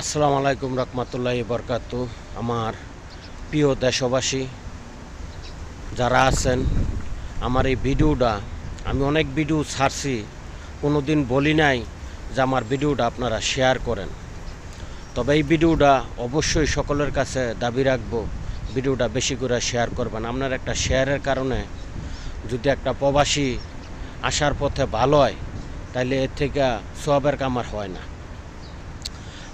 আসসালামু আলাইকুম রহমতুল্লাহ বরকাত। আমার প্রিয় দেশবাসী, যারা আছেন, আমার এই ভিডিওটা, আমি অনেক ভিডিও ছাড়ছি কোনো দিন বলি নাই যে আমার ভিডিওটা আপনারা শেয়ার করেন। তবে এই ভিডিওটা অবশ্যই সকলের কাছে দাবি রাখব, ভিডিওটা বেশি করে শেয়ার করবেন। আপনার একটা শেয়ারের কারণে যদি একটা প্রবাসী আসার পথে ভালো হয় তাহলে এর থেকে সবের কামার হয় না।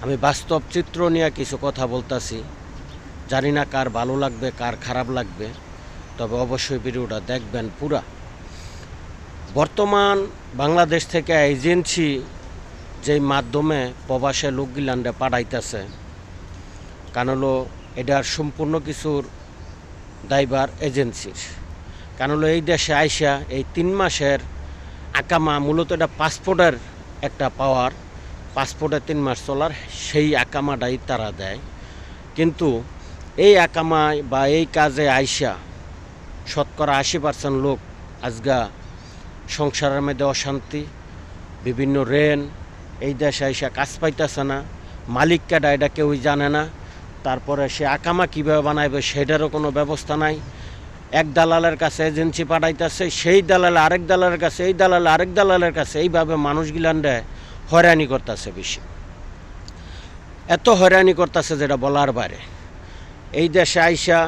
আমি বাস্তব চিত্র নিয়ে কিছু কথা বলতাছি। জানি না কার ভালো লাগবে, কার খারাপ লাগবে, তবে অবশ্যই ভিডিওটা দেখবেন পুরা। বর্তমান বাংলাদেশ থেকে এজেন্সি যেই মাধ্যমে প্রবাসে লোকগুলান্ডে পাঠাইতেছে, কারণ হলো এটার সম্পূর্ণ কিছুর দায়বার এজেন্সির। কারণ হলো এই দেশে আইসা এই তিন মাসের আকামা মূলত এটা পাসপোর্টের একটা পাওয়ার পাসপোর্টে তিন মাস চলার সেই আকামাটাই তারা দেয়। কিন্তু এই আকামায় বা এই কাজে আইসা শতকরা আশি পার্সেন্ট লোক আজগা সংসারের মধ্যে অশান্তি, বিভিন্ন রেন, এই দেশে আইসা কাজ পাইতেছে না মালিক কেডা এটা কেউই জানে না, তারপরে সে আকামা কীভাবে বানাইবে সেটারও কোনো ব্যবস্থা নাই। এক দালালের কাছে এজেন্সি পাঠাইতেছে, সেই দালাল আরেক দালালের কাছে, এই দালাল আরেক দালালের কাছে, এইভাবে মানুষগুলান্ডে হয়রানি করতেছে বেশি। এত হয়রানি করতেছে যেটা বলার বাইরে। এই দেশে আইসা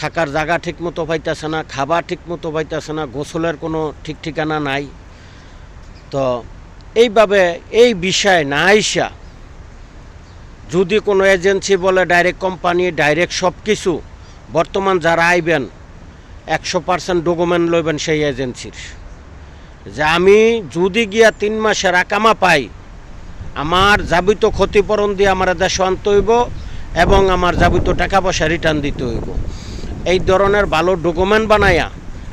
থাকার জায়গা ঠিক মতো পাইতেছে না, খাবার ঠিক মতো পাইতেছে না, গোসলের কোনো ঠিক ঠিকানা নাই। তো এইভাবে এই বিষয়ে না আইসা যদি কোনো এজেন্সি বলে, ডাইরেক্ট কোম্পানি, ডাইরেক্ট সব কিছু বর্তমান যারা আইবেন, একশো পার্সেন্ট ডকুমেন্ট লইবেন সেই এজেন্সির। যে আমি যদি গিয়া তিন মাসের আকামা পাই, আমার যাবিত ক্ষতিপূরণ দিয়ে আমার দেশ আনতে হইব এবং আমার যাবিত টাকা পয়সা রিটার্ন দিতে হইব। এই ধরনের ভালো ডকুমেন্ট বানাইয়া,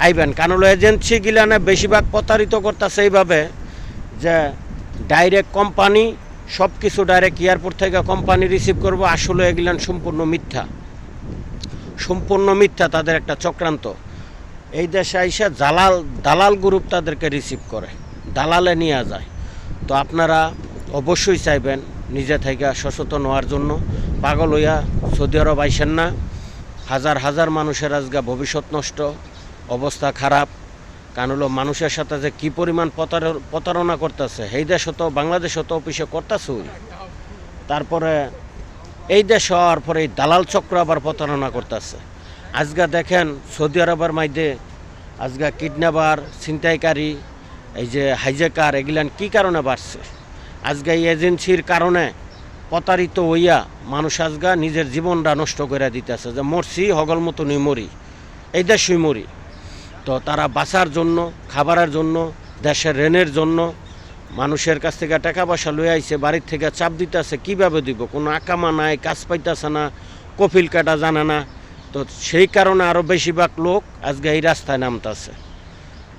আইবেন। কারণ এজেন্সি গিলানে বেশিরভাগ প্রতারিত করতেছে এইভাবে যে ডাইরেক্ট কোম্পানি সব কিছু ডাইরেক্ট এয়ারপোর্ট থেকে কোম্পানি রিসিভ করব, আসলে এগুলান সম্পূর্ণ মিথ্যা। সম্পূর্ণ মিথ্যা তাদের একটা চক্রান্ত। এই দেশে আইসা জালাল দালাল গ্রুপ তাদেরকে রিসিভ করে, দালালে নিয়ে যায়। তো আপনারা অবশ্যই চাইবেন নিজে থেকে সচেতন হওয়ার জন্য। পাগল হইয়া সৌদি আরব আইসেন না। হাজার হাজার মানুষের আজকে ভবিষ্যৎ নষ্ট, অবস্থা খারাপ। কারণ মানুষের সাথে যে কী পরিমাণ প্রতার- প্রতারণা করতেছে, এই দেশ হতো বাংলাদেশ হতো অফিসে করতেছই। তারপরে এই দেশ হওয়ার পরে এই দালাল চক্র আবার প্রতারণা করতেছে। আজকে দেখেন সৌদি আরবের মাঝে আজকে কিডন্যাপার, ছিনতাইকারী, এই যে হাইজেকার এগুলান কি কারণে বাড়ছে? আজকে এই এজেন্সির কারণে প্রতারিত হইয়া মানুষ আজগা নিজের জীবনটা নষ্ট করে দিতেছে, যে মরছি, হগল মতনই মরি, এই দেশই মরি। তো তারা বাঁচার জন্য, খাবারের জন্য, দেশের রেনের জন্য মানুষের কাছ থেকে টাকা পয়সা লয়ে আইছে, বাড়ির থেকে চাপ দিতেছে, কীভাবে দিব? কোনো আকামা নাই, কাজ পাইতেছে না, কফিল কাটা জানে না। তো সেই কারণে আরও বেশিরভাগ লোক আজকে এই রাস্তায় নামতাছে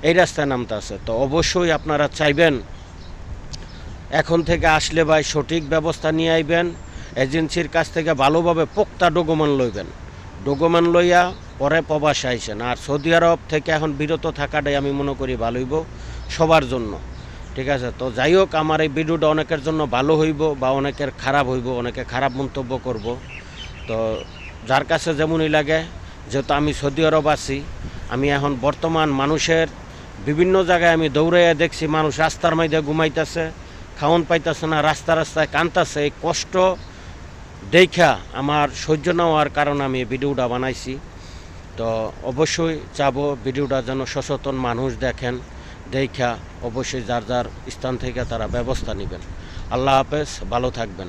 এই রাস্তায় নামতাছে তো অবশ্যই আপনারা চাইবেন, এখন থেকে আসলে ভাই সঠিক ব্যবস্থা নিয়ে আইবেন, এজেন্সির কাছ থেকে ভালোভাবে পোক্তা ডকুমেন্ট লইবেন। ডকুমেন্ট লইয়া পরে প্রবাস আইসেন। আর সৌদি আরব থেকে এখন বিরত থাকাটাই আমি মনে করি ভালো হইব সবার জন্য। ঠিক আছে? তো যাই হোক, আমার এই ভিডিওটা অনেকের জন্য ভালো হইব বা অনেকের খারাপ হইব, অনেকে খারাপ মন্তব্য করব। তো যার কাছে যেমনই লাগে, যেহেতু আমি সৌদি আরব আছি, আমি এখন বর্তমান মানুষের বিভিন্ন জায়গায় আমি দৌড়াইয়া দেখছি, মানুষ রাস্তার মধ্যে ঘুমাইতেছে, খাওন পাইতেছে না, রাস্তা রাস্তায় কানতাছে এই কষ্ট দেখা আমার সহ্য না হওয়ার কারণে আমি ভিডিওটা বানাইছি। তো অবশ্যই চাবো ভিডিওটা যেন সচেতন মানুষ দেখেন দেখা অবশ্যই যার যার স্থান থেকে তারা ব্যবস্থা নেবেন। আল্লাহ হাফেজ, ভালো থাকবেন।